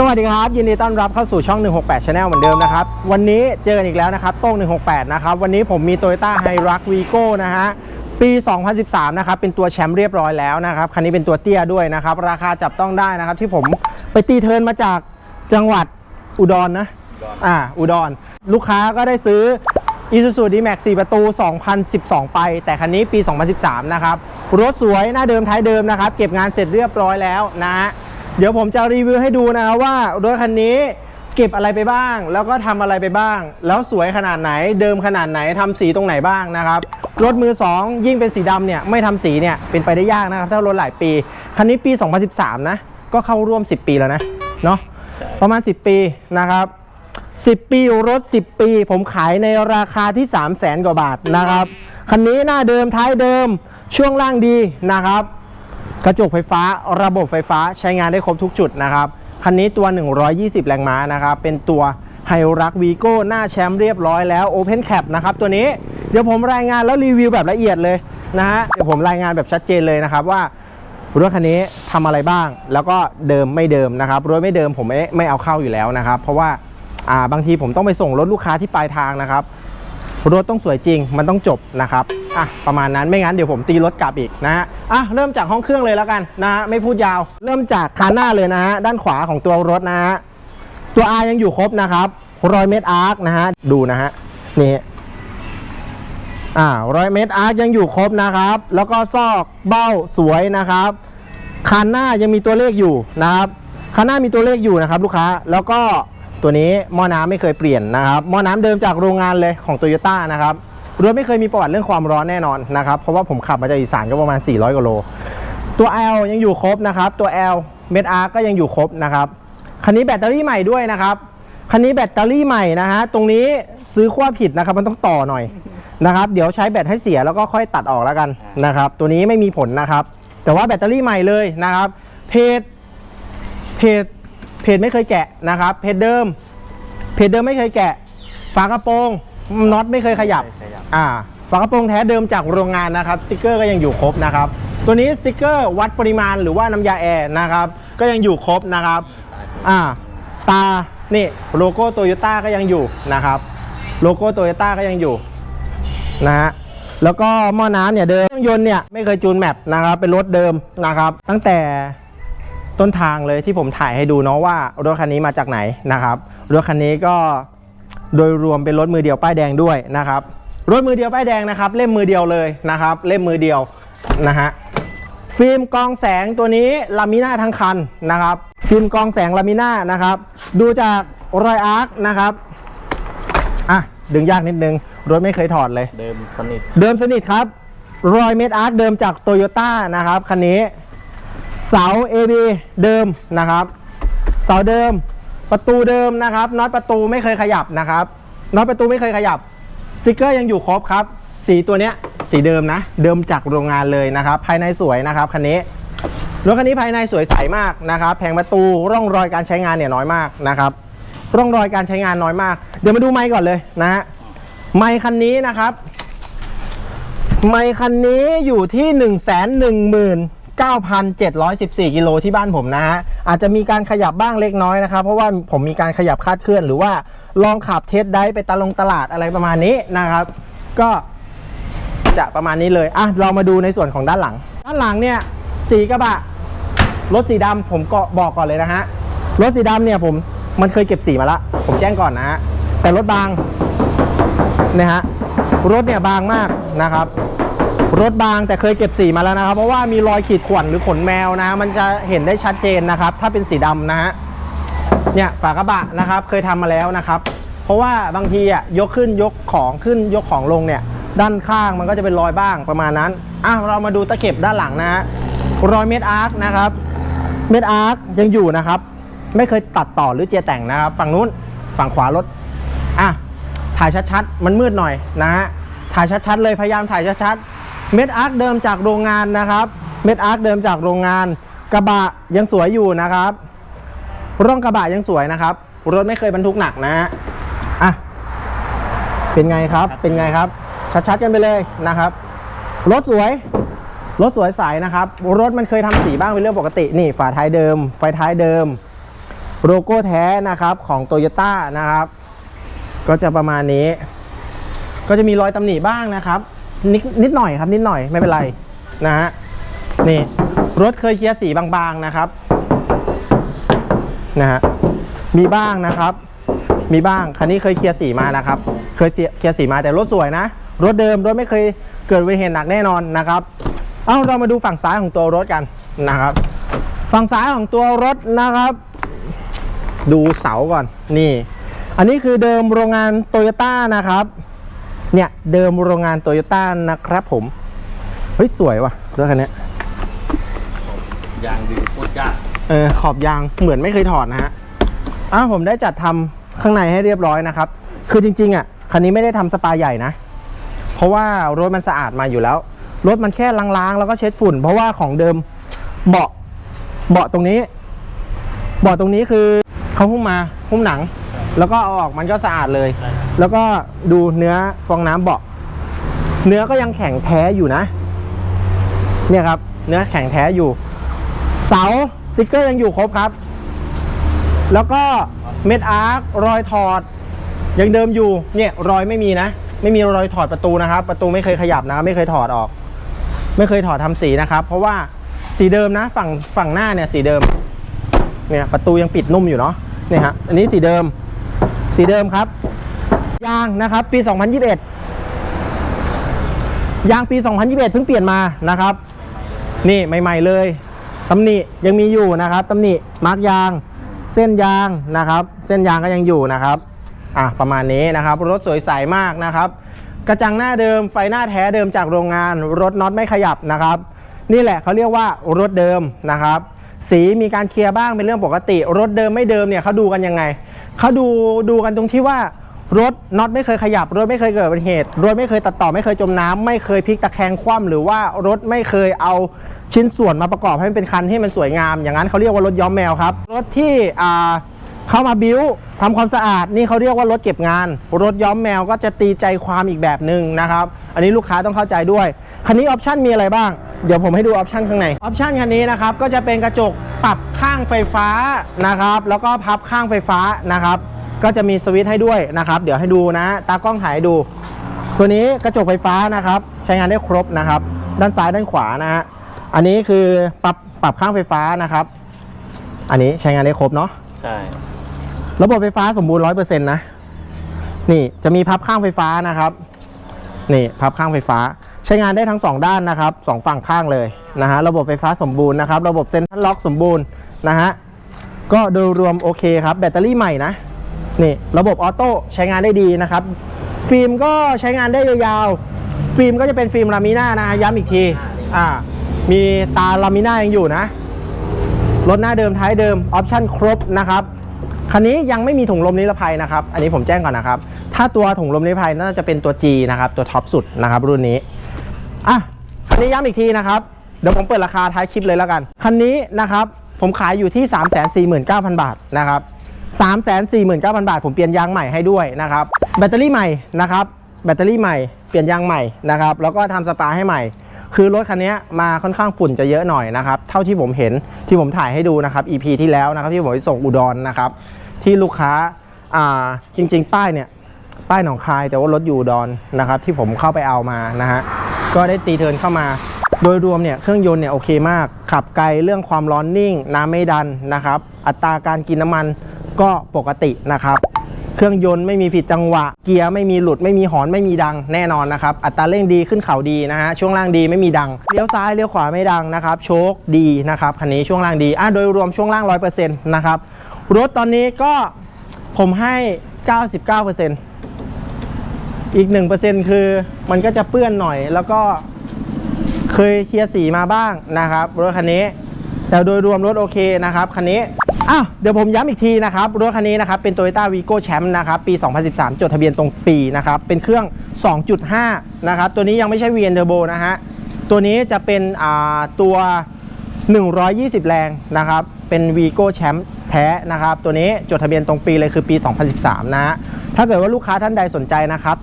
สวัสดีครับ ยินดีต้อนรับเข้าสู่ช่อง 168 Channel เหมือนเดิมนะครับ วันนี้เจอกันอีกแล้วนะครับโต้ง168 นะครับ วันนี้ผมมี Toyota h i r u x Vigo นะฮะ ปี 2013 นะครับ เป็นตัวแชมป์เรียบร้อยแล้วนะครับ คันนี้เป็นตัวเตี้ยด้วยนะครับ ราคาจับต้องได้นะครับ ที่ผมไปตีเทิร์นมาจากจังหวัดอุดรนะอ่าอุดร ลูกค้าก็ได้ซื้อ Isuzu D-Max 4 ประตู 2012 ไป แต่คันนี้ปี 2013 นะครับ รถสวยหน้าเดิมท้ายเดิมนะครับ เก็บงานเสร็จเรียบร้อยแล้วนะฮะ เดี๋ยวผมจะรีวิวให้ดูนะครับว่ารถคันนี้เก็บอะไรไปบ้าง แล้วก็ทำอะไรไปบ้าง แล้วสวยขนาดไหน เดิมขนาดไหนทำสีตรงไหนบ้างนะครับรถมือ 2 ยิ่งเป็นสีดำเนี่ยไม่ทำสีเนี่ยเป็นไปได้ยากนะครับถ้ารถหลายปี คันนี้ปี 2013 นะ ก็เข้าร่วม 10 ปีแล้วนะเนาะประมาณ 10 ปีนะครับ10 ปีรถ 10 ปี ผมขายในราคาที่ 3 0 0แสนกว่าบาทนะครับ คันนี้หน้าเดิมท้ายเดิมช่วงล่างดีนะครับก ระจกไฟฟ้าระบบไฟฟ้าใช้งานได้ครบทุกจุดนะครับ คันนี้ตัว 120 แรงม้านะครับ เป็นตัวไฮรักวีโก้หน้าแชมป์เรียบร้อยแล้ว Open Cap นะครับตัวนี้เดี๋ยวผมรายงานแล้วรีวิวแบบละเอียดเลยนะฮะเดี๋ยวผมรายงานแบบชัดเจนเลยนะครับว่ารถคันนี้ทำอะไรบ้าง แล้วก็เดิมไม่เดิมนะครับรถไม่เดิมผมไม่ไม่เอาเข้าอยู่แล้วนะครับ เพราะว่าอ่าบางทีผมต้องไปส่งรถลูกค้าที่ปลายทางนะครับรถต้องสวยจริงมันต้องจบนะครับ อะประมาณนั้นไม่งั้นเดี๋ยวผมตีรถกลับอีกนะฮะอะเริ่มจากห้องเครื่องเลยแล้วกันนะฮะไม่พูดยาว เริ่มจากคานหน้าเลยนะฮะด้านขวาของตัวรถนะฮะตัว R ยังอยู่ครบนะครับรอยเมตรอาร์คนะฮะดูนะฮะนี่อ่ารอยเมตรอาร์คยังอยู่ครบนะครับ แล้วก็ซอกเบ้าสวยนะครับคันหน้ายังมีตัวเลขอยู่นะครับคันหน้ามีตัวเลขอยู่นะครับ ลูกค้าแล้วก็ตัวนี้หม้อน้ำไม่เคยเปลี่ยนนะครับหม้อน้ำเดิมจากโรงงานเลยของโตโยต้านะครับ รถไม่เคยมีประวัติเรื่องความร้อนแน่นอนนะครับเพราะว่าผมขับมาจากอีสานก็ประมาณ 400กิโล ตัว L ยังอยู่ครบนะครับตัว L เมดอาร์ก็ยังอยู่ครบนะครับคันนี้แบตเตอรี่ใหม่ด้วยนะครับคันนี้แบตเตอรี่ใหม่นะฮะตรงนี้ซื้อขั้วผิดนะครับมันต้องต่อหน่อยนะครับเดี๋ยวใช้แบตให้เสียแล้วก็ค่อยตัดออกแล้วกันนะครับตัวนี้ไม่มีผลนะครับ แต่ว่าแบตเตอรี่ใหม่เลยนะครับเพจเพจเพจไม่เคยแกะนะครับเพจเดิม เพจเดิมไม่เคยแกะ ฝากระโปรง น็อตไม่เคยขยับ ไม่เคยขยับ อ่า ฝากระโปรงแท้เดิมจากโรงงานนะครับ สติกเกอร์ก็ยังอยู่ครบนะครับ ตัวนี้สติกเกอร์วัดปริมาณหรือว่าน้ำยาแอร์นะครับ ก็ยังอยู่ครบนะครับ อ่า ตา นี่โลโก้โตโยต้าก็ยังอยู่นะครับ โลโก้โตโยต้าก็ยังอยู่นะฮะ แล้วก็หม้อน้ำเนี่ยเดิมเครื่องยนต์เนี่ยไม่เคยจูนแมปนะครับ เป็นรถเดิมนะครับ ตั้งแต่ต้นทางเลยที่ผมถ่ายให้ดูเนาะว่ารถคันนี้มาจากไหนนะครับ รถคันนี้ก็ โดยรวมเป็นรถมือเดียวป้ายแดงด้วยนะครับ รถมือเดียวป้ายแดงนะครับ เล่มมือเดียวเลยนะครับ เล่มมือเดียวนะฮะฟิล์มกรองแสงตัวนี้ลามิน่าทั้งคันนะครับ ฟิล์มกรองแสงลามิน่านะครับ ดูจากรอยอาร์คนะครับอะดึงยากนิดนึง รถไม่เคยถอดเลย เดิมสนิท เดิมสนิทครับ รอยเมดอาร์คเดิมจากโตโยต้านะครับคันนี้ เสา AB เดิมนะครับ เสาเดิม ประตูเดิมนะครับน็อตประตูไม่เคยขยับนะครับน็อตประตูไม่เคยขยับสติกเกอร์ยังอยู่ครบครับ สีตัวเนี้ยสีเดิมนะ เดิมจากโรงงานเลยนะครับ ภายในสวยนะครับคันนี้รถคันนี้ภายในสวยใสมากนะครับ แผงประตูร่องรอยการใช้งานเนี่ยน้อยมากนะครับ ร่องรอยการใช้งานน้อยมาก เดี๋ยวมาดูไมค์ก่อนเลยนะฮะไมค์คันนี้นะครับ ไมค์คันนี้อยู่ที่1 1 9 7 1 9,714 กิโลที่บ้านผมนะฮะอาจจะมีการขยับบ้างเล็กน้อยนะครับ เพราะว่าผมมีการขยับคาดเคลื่อน หรือว่าลองขับเทสได้ไปตะลงตลาดอะไรประมาณนี้นะครับ ก็จะประมาณนี้เลยอะเรามาดูในส่วนของด้านหลัง ด้านหลังเนี่ยสีกระบะรถสีดำผมก็บอกก่อนเลยนะฮะรถสีดำเนี่ยผมมันเคยเก็บสีมาละผมแจ้งก่อนนะฮะแต่รถบางนะฮะรถเนี่ยบางมากนะครับ รถบางแต่เคยเก็บสีมาแล้วนะครับ เพราะว่ามีรอยขีดข่วนหรือขนแมวนะ มันจะเห็นได้ชัดเจนนะครับ ถ้าเป็นสีดำนะฮะเนี่ยฝากระบะนะครับเคยทำมาแล้วนะครับ เพราะว่าบางทีอะยกขึ้นยกของขึ้นยกของลงเนี่ย ด้านข้างมันก็จะเป็นรอยบ้างประมาณนั้นอะเรามาดูตะเข็บด้านหลังนะฮะรอยเม็ดอาร์คนะครับเม็ดอาร์คยังอยู่นะครับ ไม่เคยตัดต่อหรือเจียแต่งนะครับ ฝั่งนู้นฝั่งขวารถอะถ่ายชัดๆ มันมืดหน่อยนะฮะถ่ายชัดๆเลยพยายามถ่ายชัดๆ เม็ดอาร์คเดิมจากโรงงานนะครับ เม็ดอาร์คเดิมจากโรงงาน กระบะยังสวยอยู่นะครับร่องกระบะยังสวยนะครับ รถไม่เคยบรรทุกหนักนะฮะอะเป็นไงครับ เป็นไงครับ ชัดๆกันไปเลยนะครับ รถสวย รถสวยใสนะครับ รถมันเคยทำสีบ้างเป็นเรื่องปกติ นี่ฝาท้ายเดิม ไฟท้ายเดิม โลโก้แท้นะครับของโตโยต้านะครับ ก็จะประมาณนี้ ก็จะมีรอยตำหนิบ้างนะครับ นิดนิดหน่อยครับ นิดหน่อยไม่เป็นไรนะฮะนี่รถเคยเคลียร์สีบางๆนะครับนะฮะมีบ้างนะครับ มีบ้างคันนี้เคยเคลียร์สีมานะครับ เคยเคลียร์สีมาแต่รถสวยนะ รถเดิมรถไม่เคยเกิดอุบัติเหตุหนักแน่นอนนะครับ เอาเรามาดูฝั่งซ้ายของตัวรถกันนะครับ ฝั่งซ้ายของตัวรถนะครับ ดูเสาก่อนนี่ อันนี้คือเดิมโรงงานโตโยต้านะครับ เนี่ยเดิมโรงงานโตโยต้านะครับผม เฮ้ย สวยว่ะรถคันเนี้ยยางดีโคตรยากเออขอบยางเหมือนไม่เคยถอดนะฮะอ้าวผมได้จัดทำข้างในให้เรียบร้อยนะครับ คือจริง ๆ อะ คันนี้ไม่ได้ทำสปาใหญ่นะ เพราะว่ารถมันสะอาดมาอยู่แล้ว รถมันแค่ล้างๆ แล้วก็เช็ดฝุ่น เพราะว่าของเดิมเบาะเบาะตรงนี้ เบาะตรงนี้คือเขาหุ้มมาหุ้มหนัง แล้วก็เอาออกมันก็สะอาดเลย แล้วก็ดูเนื้อฟองน้ำเบาะเนื้อก็ยังแข็งแท้อยู่นะ เนี่ยครับ เนื้อแข็งแท้อยู่ เสาสติ๊กเกอร์ยังอยู่ครบครับ แล้วก็เม็ดอาร์ครอยถอด ยังเดิมอยู่ เนี่ยรอยไม่มีนะ ไม่มีรอยถอดประตูนะครับ ประตูไม่เคยขยับนะ ไม่เคยถอดออก ไม่เคยถอดทำสีนะครับ เพราะว่าสีเดิมนะ ฝั่งฝั่งหน้าเนี่ยสีเดิม เนี่ยประตูยังปิดนุ่มอยู่เนาะ เนี่ยฮะ อันนี้สีเดิม สีเดิมครับ ยางนะครับ ปี 2021 ยางปี 2021 เพิ่งเปลี่ยนมานะครับ นี่ใหม่ ๆ เลยตำหนิยังมีอยู่นะครับตำหนิมาร์กยาง เส้นยางนะครับ เส้นยางก็ยังอยู่นะครับอะประมาณนี้นะครับ รถสวยใสมากนะครับ กระจังหน้าเดิมไฟหน้าแท้เดิมจากโรงงาน รถน็อตไม่ขยับนะครับ นี่แหละเขาเรียกว่ารถเดิมนะครับ สีมีการเคลียร์บ้างเป็นเรื่องปกติ รถเดิมไม่เดิมเนี่ยเขาดูกันยังไง เขาดูดูกันตรงที่ว่ารถน็อตไม่เคยขยับ รถไม่เคยเกิดอุบัติเหตุรถไม่เคยตัดต่อไม่เคยจมน้ำไม่เคยพลิกตะแคงคว่ำหรือว่ารถไม่เคยเอาชิ้นส่วนมาประกอบให้มันเป็นคันที่มันสวยงาม อย่างนั้นเขาเรียกว่ารถย้อมแมวครับ รถที่อ่าเข้ามาบิ้วทำความสะอาดนี่เขาเรียกว่ารถเก็บงาน รถย้อมแมวก็จะตีใจความอีกแบบหนึ่งนะครับ อันนี้ลูกค้าต้องเข้าใจด้วย คันนี้ออปชั่นมีอะไรบ้าง เดี๋ยวผมให้ดูออปชันข้างใน ออปชันคันนี้นะครับ ก็จะเป็นกระจกปรับข้างไฟฟ้านะครับ แล้วก็พับข้างไฟฟ้านะครับ ก็จะมีสวิตช์ให้ด้วยนะครับ เดี๋ยวให้ดูนะ ตากล้องถ่ายให้ดู ตัวนี้กระจกไฟฟ้านะครับ ใช้งานได้ครบนะครับ ด้านซ้ายด้านขวานะฮะ อันนี้คือปรับปรับข้างไฟฟ้านะครับ อันนี้ใช้งานได้ครบเนาะ ใช่ ระบบไฟฟ้าสมบูรณ์ร้อยเปอร์เซ็นต์นะ นี่จะมีพับข้างไฟฟ้านะครับ นี่พับข้างไฟฟ้า ใช้งานได้ทั้งสองด้านนะครับสองฝั่งข้างเลยนะฮะระบบไฟฟ้าสมบูรณ์นะครับระบบเซ็นทรัลล็อกสมบูรณ์นะฮะก็โดยรวมโอเคครับแบตเตอรี่ใหม่นะนี่ระบบออโต้ใช้งานได้ดีนะครับ ฟิล์มก็ใช้งานได้ยาวๆฟิล์มก็จะเป็นฟิล์มลามิน่านะฮะย้ำอีกทีอ่ามีตาลามิน่ายังอยู่นะรถหน้าเดิมท้ายเดิมออปชั่นครบนะครับคันนี้ยังไม่มีถุงลมนิรภัยนะครับ อันนี้ผมแจ้งก่อนนะครับ ถ้าตัวถุงลมนิรภัยน่าจะเป็นตัว G นะครับ ตัวท็อปสุดนะครับรุ่นนี้ อะคันนี้ย้ำอีกทีนะครับเดี๋ยวผมเปิดราคาท้ายคลิปเลยแล้วกัน คันนี้นะครับผมขายอยู่ที่ 349,000 บาทนะครับ349,000 บาท ผมเปลี่ยนยางใหม่ให้ด้วยนะครับ แบตเตอรี่ใหม่นะครับ แบตเตอรี่ใหม่ เปลี่ยนยางใหม่นะครับ แล้วก็ทำสปาให้ใหม่ คือรถคันนี้มาค่อนข้างฝุ่นจะเยอะหน่อยนะครับ เท่าที่ผมเห็นที่ผมถ่ายให้ดูนะครับ EP ที่แล้วนะครับที่ผมไปส่งอุดรนะครับ ที่ลูกค้าอ่าจริง ๆ ป้ายเนี่ยป้ายหนองคายแต่ว่ารถอยู่อุดอนนะครับ ที่ผมเข้าไปเอามานะฮะ ก็ได้ตีเทินเข้ามา โดยรวมเนี่ยเครื่องยนต์เนี่ยโอเคมาก ขับไกลเรื่องความร้อนนิ่ง น้ำไม่ดันนะครับ อัตราการกินน้ำมันก็ปกตินะครับ เครื่องยนต์ไม่มีผิดจังหวะ เกียร์ไม่มีหลุดไม่มีหอนไม่มีดังแน่นอนนะครับ อัตราเร่งดีขึ้นเขาดีนะฮะช่วงล่างดีไม่มีดังเลี้ยวซ้ายเลี้ยวขวาไม่ดังนะครับ โชคดีนะครับคันนี้ช่วงล่างดีอะโดยรวมช่วงล่าง 100%นะครับรถตอนนี้ก็ผมให้ 99% อีก 1%คือมันก็จะเปื้อนหน่อย แล้วก็เคยเคลียร์สีมาบ้างนะครับรถคันนี้ แต่โดยรวมรถโอเคนะครับคันนี้อ้าวเดี๋ยวผมย้ำอีกทีนะครับรถคันนี้นะครับเป็น Toyota Vigo Champ นะครับปี 2013 จดทะเบียนตรงปีนะครับเป็นเครื่อง 2.5 นะครับ ตัวนี้ยังไม่ใช่ VN Turbo นะฮะ ตัวนี้จะเป็นอ่าตัว 120 แรงนะครับ เป็น Vigo Champ แท้นะครับ ตัวนี้จดทะเบียนตรงปีเลยคือปี 2013 นะฮะถ้าเกิดว่าลูกค้าท่านใดสนใจนะครับ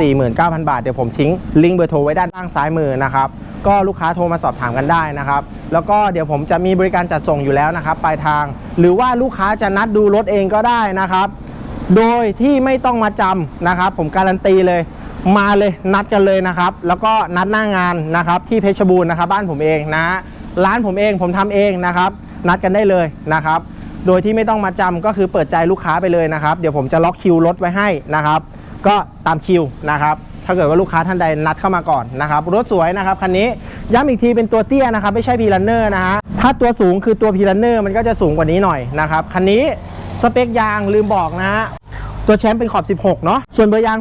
349,000 บาท เดี๋ยวผมทิ้งลิงก์เบอร์โทรไว้ด้านล่างซ้ายมือนะครับ ก็ลูกค้าโทรมาสอบถามกันได้นะครับ แล้วก็เดี๋ยวผมจะมีบริการจัดส่งอยู่แล้วนะครับปลายทาง หรือว่าลูกค้าจะนัดดูรถเองก็ได้นะครับ โดยที่ไม่ต้องมาจำนะครับ ผมการันตีเลยมาเลยนัดกันเลยนะครับ แล้วก็นัดหน้างานนะครับ ที่เพชรบูรณ์นะครับ บ้านผมเองนะร้านผมเองผมทำเองนะครับ นัดกันได้เลยนะครับ โดยที่ไม่ต้องมาจำก็คือเปิดใจลูกค้าไปเลยนะครับ เดี๋ยวผมจะล็อกคิวรถไว้ให้นะครับ ก็ตามคิวนะครับ ถ้าเกิดว่าลูกค้าท่านใดนัดเข้ามาก่อนนะครับ รถสวยนะครับคันนี้ย้ำอีกทีเป็นตัวเตี้ยนะครับ ไม่ใช่พีลันเนอร์นะฮะถ้าตัวสูงคือตัวพีลันเนอร์มันก็จะสูงกว่านี้หน่อยนะครับคันนี้สเปคยางลืมบอกนะฮะตัวแชมป์เป็นขอบ 16 เนาะส่วนเบอร์ยาง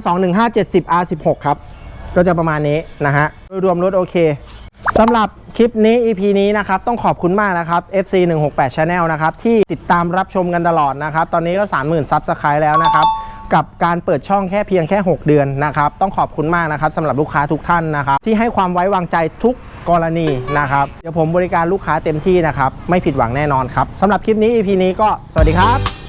21570 R16 ครับก็จะประมาณนี้นะฮะโดยรวมรถโอเค สำหรับคลิปนี้ EP นี้นะครับ ต้องขอบคุณมากนะครับ FC 168 Channel นะครับ ที่ติดตามรับชมกันตลอดนะครับ ตอนนี้ก็ 30,000ซับสไครต์แล้วนะครับ กับการเปิดช่องแค่เพียงแค่ 6 เดือนนะครับ ต้องขอบคุณมากนะครับสำหรับลูกค้าทุกท่านนะครับ ที่ให้ความไว้วางใจทุกกรณีนะครับ เดี๋ยวผมบริการลูกค้าเต็มที่นะครับ ไม่ผิดหวังแน่นอนครับสำหรับคลิปนี้ EP นี้ก็สวัสดีครับ